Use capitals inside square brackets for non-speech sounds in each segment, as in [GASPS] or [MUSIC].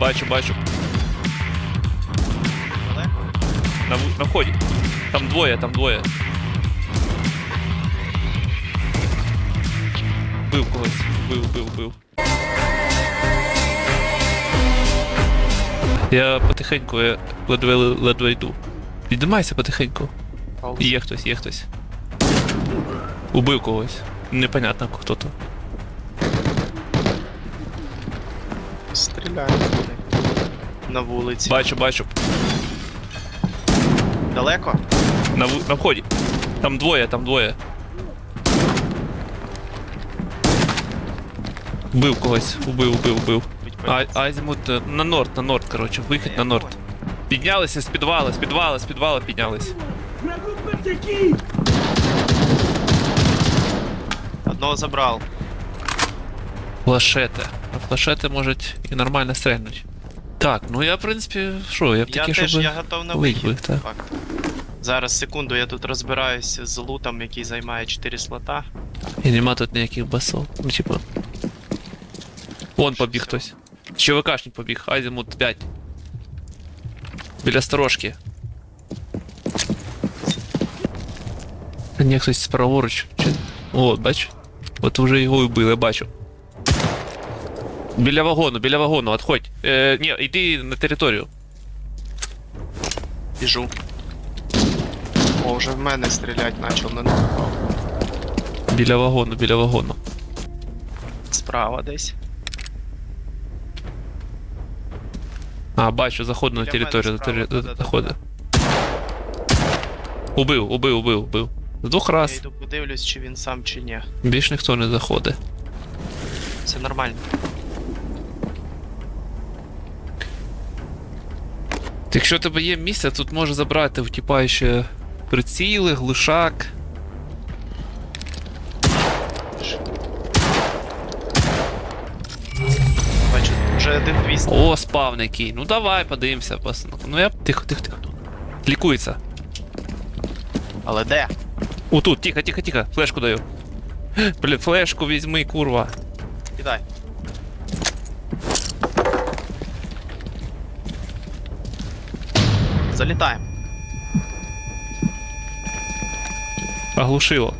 Бачу, бачу. На, на вході. Там двоє, там двоє. Бив когось. Бив, бив, бив. Я потихеньку, я ледве ледве йду. Піднімайся потихеньку. Є хтось, є хтось. Убив когось. Непонятно хто то. Стріляють вони. На вулиці. Бачу, бачу. Далеко? На, в- на вході. Там двоє, там двоє. Убив когось, убив, убив, убив. А. Азімут е, на норд, на норд, коротше, вихід на норд. Піднялися з підвала, з підвала, з підвала піднялись. Одного забрав. Флашети. А флашети можуть і нормально стрельнуть. Так, ну я, в принципі, що, я б Я теж щоб. я готов на лить би, вихід. так. Факт. Зараз, секунду, я тут розбираюся з лутом, який займає 4 слота. І нема тут ніяких басов. Ну, типу. Вон побіг хтось. ЧВКшник побіг, Азімут 5. Біля сторожки. Ні, хтось праворуч. Чи... О, бач. От вже його вбили, бачу. Біля вагону, біля вагону, отходь. Е, ні, йди на територію. Біжу. О, вже в мене стрілять почав на них. Біля вагону, біля вагону. Справа десь. А, бачу, заходу на Біля територію, мене справа, тери- да-да-да-да. заходи. Убив, убив, убив, убив. З двох Я раз. йду подивлюсь, чи він сам чи ні. Більш ніхто не заходить. Все нормально. Якщо у тебе є місце, тут може забрати в ще приціли, глушак. Бачу, вже один твіст. О, спавн який. Ну давай, подивимося, пацан. Ну я. Тихо, тихо, тихо. Лікується. Але де? О, тут, тихо, тихо, тихо. Флешку даю. [GASPS] Блін, флешку візьми, курва. Кидай. Залітаємо. Оглушило.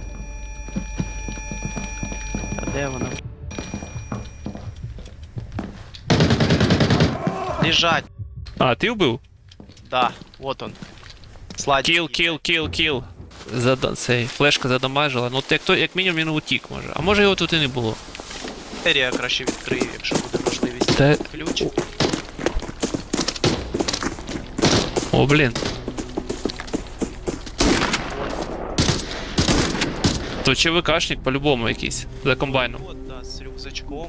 А де вона? Лежать. А, ти вбив? Да, вот он. Сладкий. Кіл, кіл, кіл, кіл. Зада... Цей, флешка задамажила. Ну, як, то, як мінімум він утік може. А може його тут і не було. Двері краще відкрию, якщо буде можливість. Та... Ключ. О, блін. То ЧВКшник по-любому якийсь. За комбайном. Вот, да, з рюкзачком.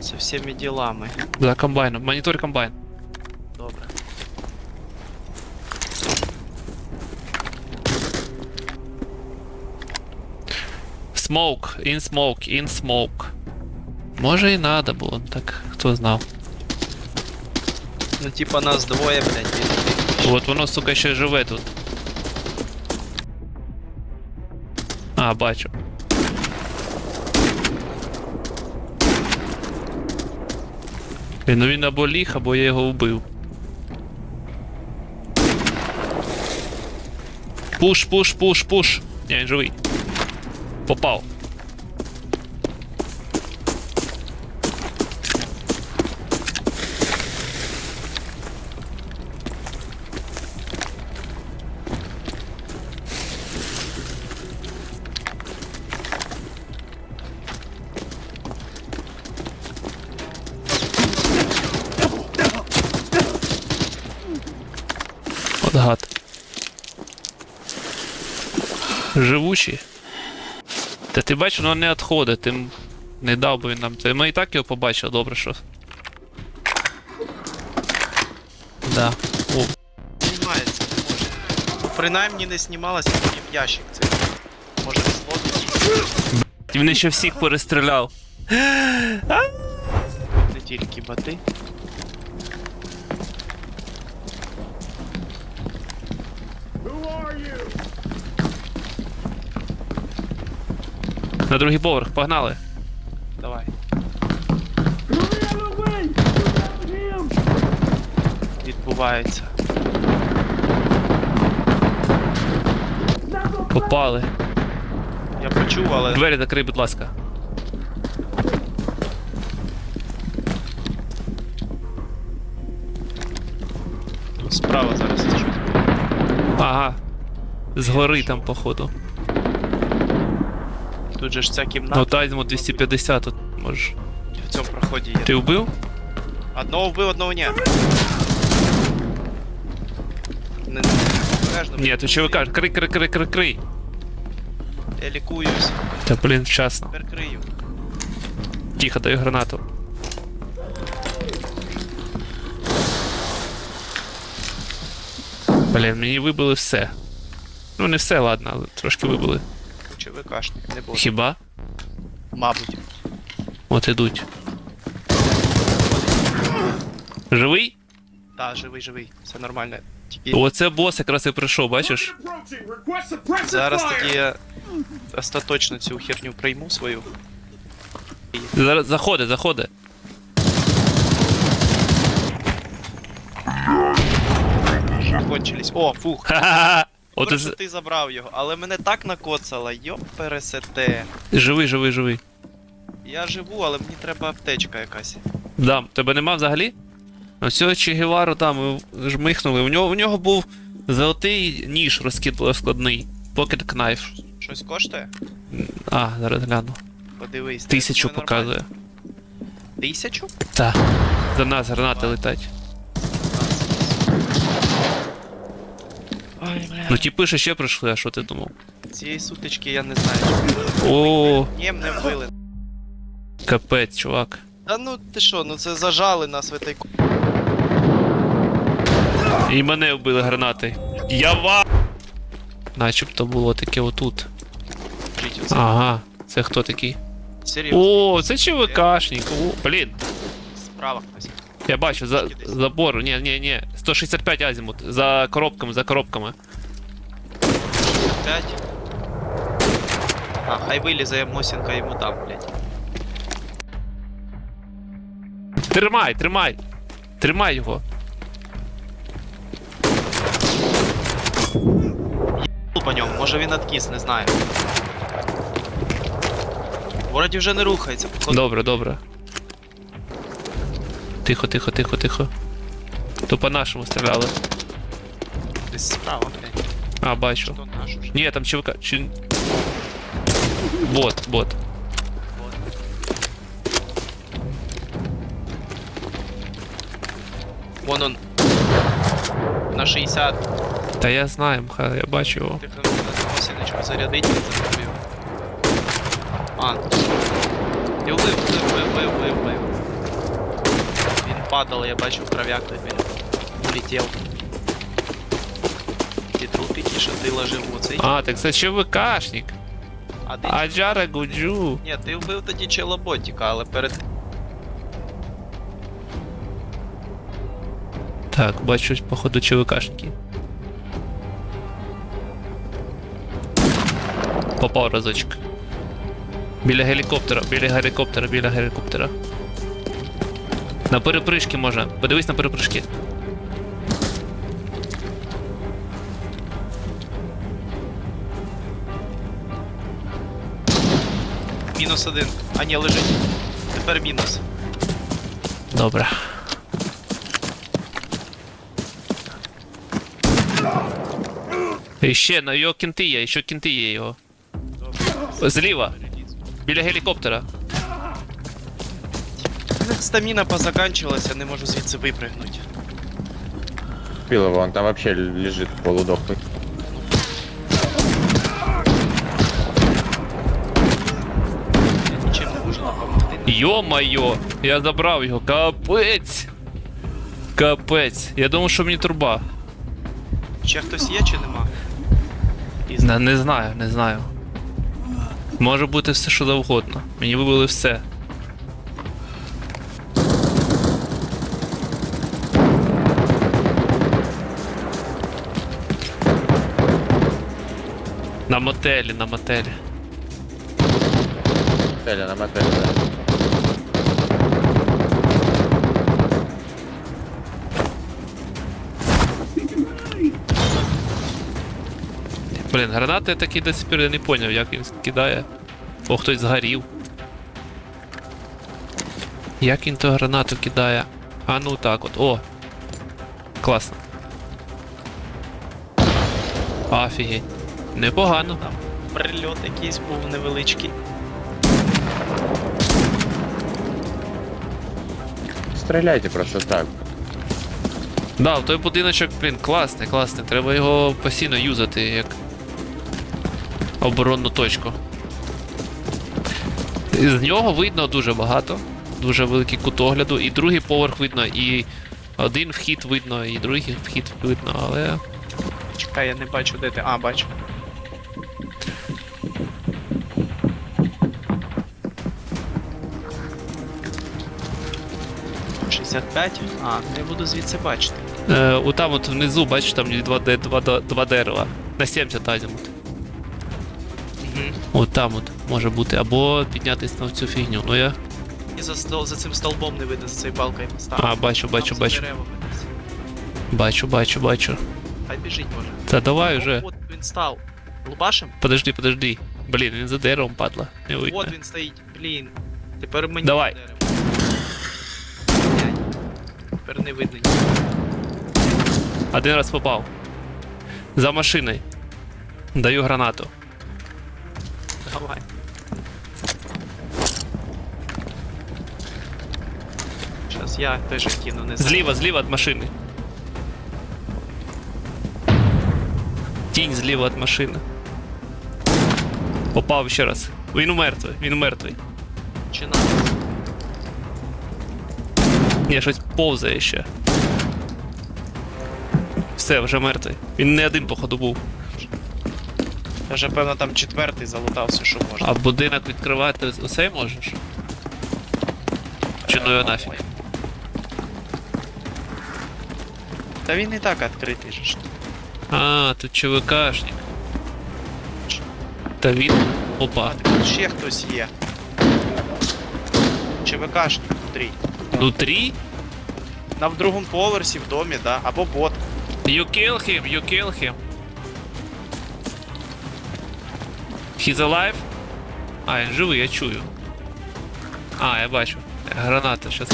Со всеми делами. За комбайном. Монітор комбайн. Добре. Smoke, in smoke, in smoke. Може і надо було, так хто знав. Ну типа нас двоє, блядь, він От воно, сука, ще живе тут. А, бачу. Блін, Ну він або ліг, або я його вбив. Пуш, пуш, пуш, пуш. Ні, він живий. Попав. Живучий. Та ти бачиш, воно не відходить, ти не дав би він нам це. Ми і так його побачили, добре, що. Да. О, знімається, не може. Ну, принаймні не знімалася, потім ящик цей. Може слот він ще всіх перестріляв. не тільки бати. На другий поверх, погнали. Давай. Відбувається. Попали. Я почув, але... Двері закрий, будь ласка. Тут справа зараз щось. Ага. Згори там, походу. Тут же ж ця кімната Ну, тайзмо 250 тут можеш. в цьому проході є. Ти вбив? Одного вбив, одного ні. Не. Ні, то що ви кажете? Крий, крий, крий, крий, крий. Я лікуюсь, Та блін, вчасно. тепер крию. Тихо, даю гранату. Блін, мені вибили все. Ну, не все, ладно, але трошки вибили. Чи ви не буде. Хіба? Мабуть. От ідуть. Живий? Та, живий, живий. Все нормально. Тільки Оце бос якраз і прийшов, бачиш? Зараз тоді я остаточно цю херню прийму свою. Зараз заходи, заходи. Кончились. О, фух. Ха-ха-ха. От Добре, що ти забрав його, але мене так накоцало, йоп пересете. живий, живий, живий. Я живу, але мені треба аптечка якась. Дам, тебе нема взагалі? Ось цього Че Гевару там ми жмихнули. У нього, у нього був золотий ніж складний. Pocket Knife. Щось коштує? А, зараз гляну. Подивись. Тисячу нормально. показує. Тисячу? Та. До нас гранати летять. Ой, бля. Ну ті пише ще прийшли, а що ти думав? Цієї сутички я не знаю. О, Ні, мене вбили. капець, чувак. Та ну ти що, ну це зажали нас в этой ку- І мене вбили гранати. Я ва. Начебто було таке отут. оце. Ага. Це хто такий? Серйозно, О, це ЧВКшник. О, блін. справа хтось. Я бачу, за забор. Ні, ні, ні. 165 азімут. За коробками, за коробками. 5. А, хай вилізе Мосінка йому там, блядь. Тримай, тримай. Тримай його. по ньому, може він откис, не знаю. Вроді вже не рухається, походу. Добре, добре. Тихо, тихо, тихо, тихо. То по нашому стріляли. Десь справа, блядь. А, бачу. Ж? Ні, там ЧВК. Чи... Бот, бот. Вон он. На 60. Та я знаю, мха, я бачу його. Тихо, на Мосіночку зарядить, він. А. І вбив, вбив, вбив, вбив, вбив, падав, я бачив кров'як, тут він улетів. Ті трупики, що ти ложив у цей. А, так це ЧВКшник. А ти Аджара Гуджу. Ні, ти вбив тоді челоботіка, але перед. Так, бачу, походу, ЧВКшники. Попав разочок. Біля гелікоптера, біля гелікоптера, біля гелікоптера. На перепришки можна. Подивись на перепришки. Мінус один. А ні, лежить. Тепер мінус. Добре. І ще на його кінти є, ще кінти є його. Зліва, біля гелікоптера. Мене Стаміна позаканчилася, не можу звідси випригнути. Пилова, он там вообще лежит полудохлый. Я допомогти. Йо-майо, я забрав його. Капець. Капець. Я думав, що мені труба. Ще хтось є чи нема? Із... Не, не знаю, не знаю. Може бути все, що завгодно. Мені вибили все. На мотелі, на мотелі. Мотеля, на мотелі, да. Блін, гранати я такі до сих я не поняв, як він кидає. О, хтось згорів. Як він то гранату кидає? А ну так от, о! Класно. Офігеть. Непогано. Там прильот якийсь був невеличкий. Стреляйте просто так. Да, той будиночок, блін, класний, класний. Треба його постійно юзати як оборонну точку. З нього видно дуже багато. Дуже великий кут огляду. І другий поверх видно, і один вхід видно, і другий вхід видно, але. Чекай, я не бачу, де ти. А, бачу. «65? А, не буду звідси бачити. Е, отам от внизу, бачиш, там є два, де- два, два, два дерева. На 70 азімут. Угу. От там от може бути. Або піднятись на цю фігню. Ну я. І за, стол, за цим столбом не видно, за цією палкою поставив. А, бачу, бачу, Там за бачу. деревами десь. Бачу, бачу, бачу. Хай біжить може. Та давай уже. От він став. Лубашим? Подожди, подожди. Блін, він за деревом падла. Не видно. От він стоїть. Блін. Тепер мені Давай. дерево. Тепер не видно. Один раз попав. За машиною. Даю гранату. Давай. Зараз я теж кину не знаю. Зліва, зліва від машини. Тінь зліва від машини. Попав ще раз. Він мертвий, він мертвий. Чи на? Ні, щось повзає ще. Все, вже мертвий. Він не один, походу, був. Я вже певно там четвертий залутався, що можна. А будинок відкривати усе можеш? Чи ну його нафіг? Та він і так відкритий же ж. А, тут ЧВКшник. Та він. А, Опа. тут ще хтось є. ЧВКшник внутрі. Внутрі? На другому поверсі в домі, да. Або бот. You kill him, you kill him. He's alive? А, він живий, я чую. А, я бачу. Граната щас.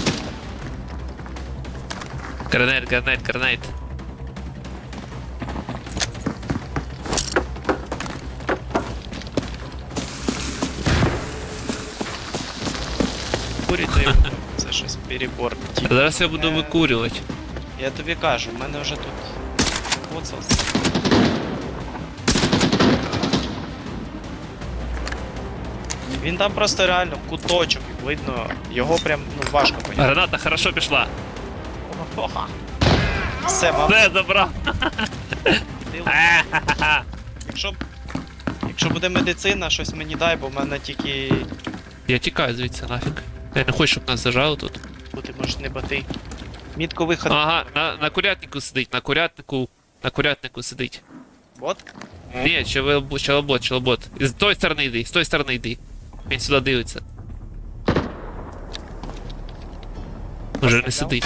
Гранат, гранат, гранат. Перебор. Ті- Зараз я буду Е. викурювати. Я тобі кажу, в мене вже тут. Коцався. Він там просто реально куточок, видно, його прям ну, важко поняти. Граната хорошо пішла. Ога. Все, мам, Все, забрав. ти- якщо, якщо буде медицина, щось мені дай, бо в мене тільки Я тікаю звідси нафіг. Я не хочу, щоб нас зажали тут. Бути може не бати. Мітко виход. Ага, на, на курятнику сидить, на курятнику. На курятнику сидить. Бот? Ні, челобот, челобот, челобот. З тої сторони йди, з тої сторони йди. Він сюди дивиться. Уже не сидить.